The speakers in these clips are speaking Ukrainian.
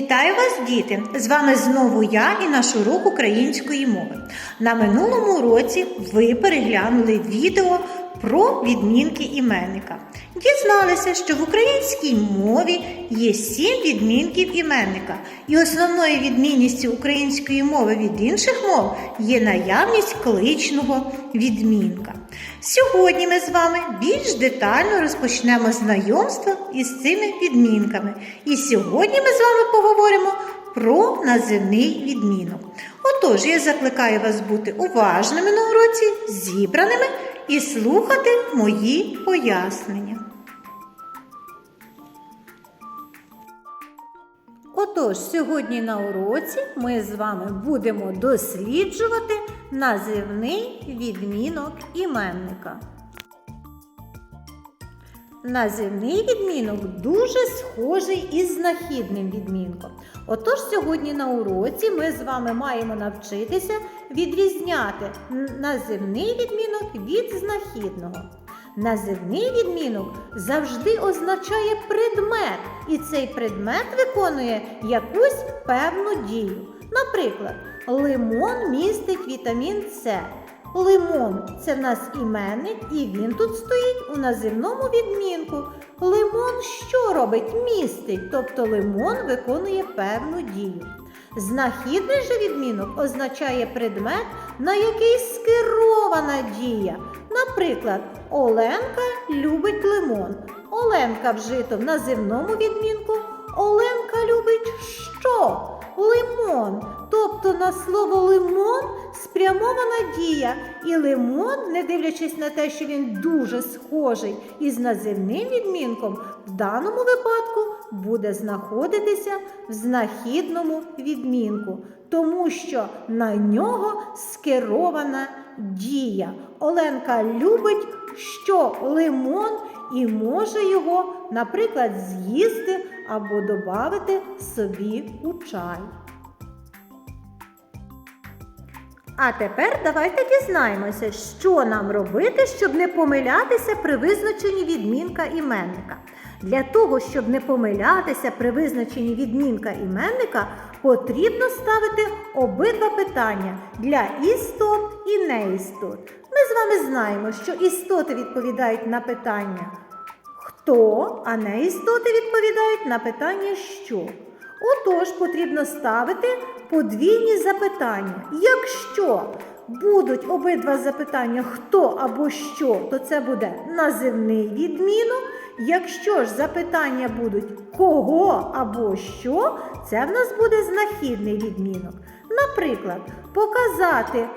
Вітаю вас, діти! З вами знову я і наш урок української мови. На минулому році ви переглянули відео про відмінки іменника. Дізналися, що в українській мові є сім відмінків іменника, і основною відмінністю української мови від інших мов є наявність кличного відмінка. Сьогодні ми з вами більш детально розпочнемо знайомство із цими відмінками. І сьогодні ми з вами поговоримо про називний відмінок. Отож, я закликаю вас бути уважними на уроці, зібраними і слухати мої пояснення. Отож, сьогодні на уроці ми з вами будемо досліджувати називний відмінок іменника. Називний відмінок дуже схожий із знахідним відмінком. Отож, сьогодні на уроці ми з вами маємо навчитися відрізняти називний відмінок від знахідного. Називний відмінок завжди означає предмет, і цей предмет виконує якусь певну дію. Наприклад, лимон містить вітамін С. Лимон це в нас іменник, і він тут стоїть у називному відмінку. Лимон що робить? Містить, тобто лимон виконує певну дію. Знахідний же відмінок означає предмет, на який скерована дія. Наприклад, Оленка любить лимон. Оленка вжито в називному відмінку. Оленка любить що? Лимон. Тобто на слово лимон спрямована дія. І лимон, не дивлячись на те, що він дуже схожий із називним відмінком, в даному випадку буде знаходитися в знахідному відмінку, тому що на нього скерована дія. Оленка любить, що лимон і може його, наприклад, з'їсти або додати собі у чай. А тепер давайте дізнаємося, що нам робити, щоб не помилятися при визначенні відмінка іменника. Для того, щоб не помилятися при визначенні відмінка іменника, потрібно ставити обидва питання для істот і неістот. Ми з вами знаємо, що істоти відповідають на питання хто, а неістоти відповідають на питання що. Отож, потрібно ставити подвійні запитання. Якщо будуть обидва запитання хто або що, то це буде називний відмінок. Якщо ж запитання будуть кого або що, це в нас буде знахідний відмінок. Наприклад, показати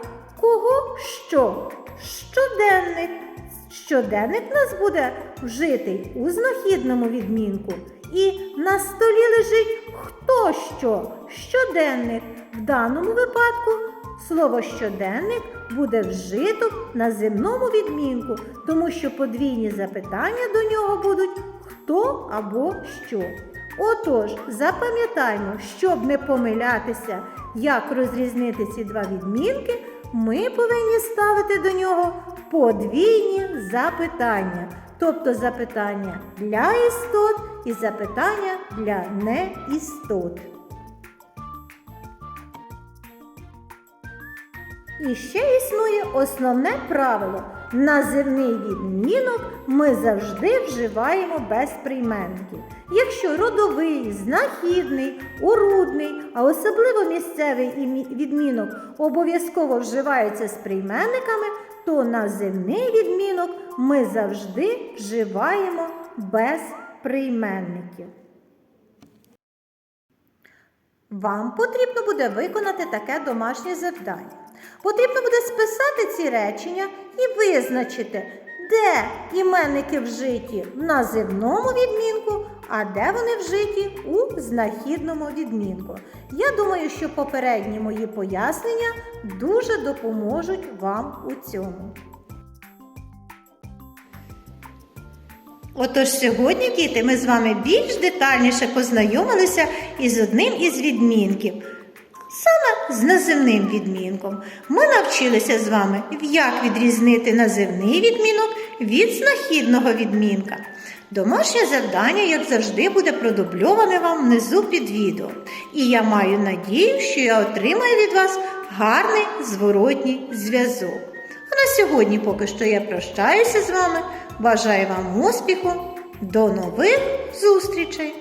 кого що. Щоденник. Щоденник в нас буде вжитий у знахідному відмінку. І на столі лежить хто що? Щоденник. В даному випадку слово щоденник буде вжито на земному відмінку, тому що подвійні запитання до нього будуть хто або що. Отож, запам'ятаймо, щоб не помилятися, як розрізнити ці два відмінки, ми повинні ставити до нього подвійні запитання, тобто запитання для істот і запитання для неістот. І ще існує основне правило. Називний відмінок ми завжди вживаємо без прийменників. Якщо родовий, знахідний, урудний, а особливо місцевий відмінок обов'язково вживається з прийменниками, то називний відмінок ми завжди вживаємо без прийменників. Вам потрібно буде виконати таке домашнє завдання. Потрібно буде списати ці речення і визначити, де іменники вжиті в називному відмінку, а де вони вжиті у знахідному відмінку. Я думаю, що попередні мої пояснення дуже допоможуть вам у цьому. Отож сьогодні, діти, ми з вами більш детальніше познайомилися із одним із відмінків. З називним відмінком. Ми навчилися з вами, як відрізнити називний відмінок від знахідного відмінка. Домашнє завдання, як завжди, буде продубльоване вам внизу під відео. І я маю надію, що я отримаю від вас гарний зворотній зв'язок. А на сьогодні поки що я прощаюся з вами. Бажаю вам успіху. До нових зустрічей!